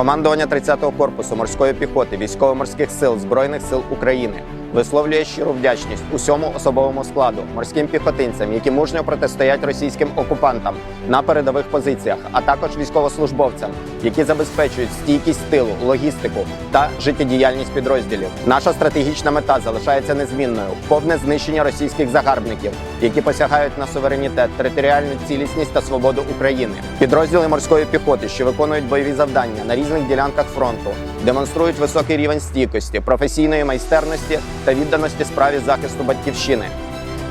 Командування 30-го корпусу морської піхоти військово-морських сил Збройних сил України висловлює щиру вдячність усьому особовому складу, морським піхотинцям, які мужньо протистоять російським окупантам на передових позиціях, а також військовослужбовцям, які забезпечують стійкість тилу, логістику та життєдіяльність підрозділів. Наша стратегічна мета залишається незмінною: повне знищення російських загарбників, які посягають на суверенітет, територіальну цілісність та свободу України. Підрозділи морської піхоти, що виконують бойові завдання на різних ділянках фронту, демонструють високий рівень стійкості, професійної майстерності та відданості справі захисту батьківщини.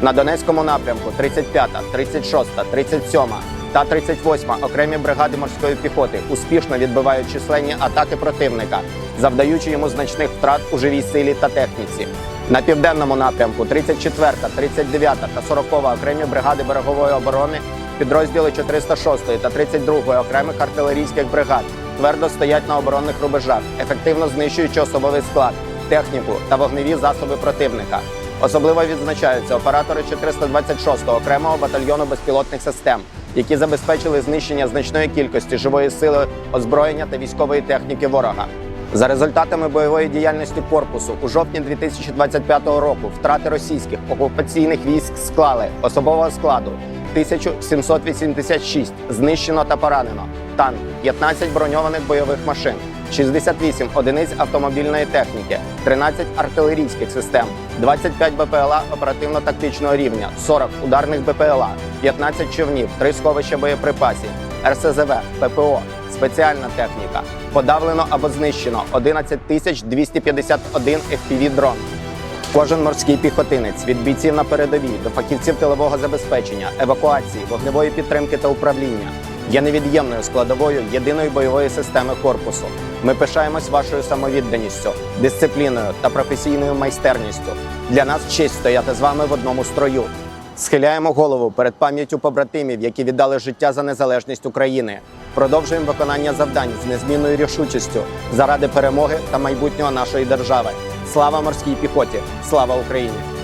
На Донецькому напрямку 35-та, 36-та, 37-та та 38-ма окремі бригади морської піхоти успішно відбивають численні атаки противника, завдаючи йому значних втрат у живій силі та техніці. На південному напрямку 34-та, 39-та та 40-ва окремі бригади берегової оборони, підрозділи 406-ї та 32-ї окремих артилерійських бригад твердо стоять на оборонних рубежах, ефективно знищуючи особовий склад, техніку та вогневі засоби противника. Особливо відзначаються оператори 426-го окремого батальйону безпілотних систем, які забезпечили знищення значної кількості живої сили, озброєння та військової техніки ворога. За результатами бойової діяльності корпусу у жовтні 2025 року втрати російських окупаційних військ склали особового складу 1786 знищено та поранено, танк, 15 броньованих бойових машин, 68 одиниць автомобільної техніки, 13 артилерійських систем, 25 БПЛА оперативно-тактичного рівня, 40 ударних БПЛА, 15 човнів, 3 сховища боєприпасів, РСЗВ, ППО, спеціальна техніка. Подавлено або знищено 11 тисяч 251 FPV-дрон. Кожен морський піхотинець від бійців на передовій до фахівців тилового забезпечення, евакуації, вогневої підтримки та управління є невід'ємною складовою єдиної бойової системи корпусу. Ми пишаємось вашою самовідданістю, дисципліною та професійною майстерністю. Для нас честь стояти з вами в одному строю. Схиляємо голову перед пам'яттю побратимів, які віддали життя за незалежність України. Продовжуємо виконання завдань з незмінною рішучістю заради перемоги та майбутнього нашої держави. Слава морській піхоті! Слава Україні!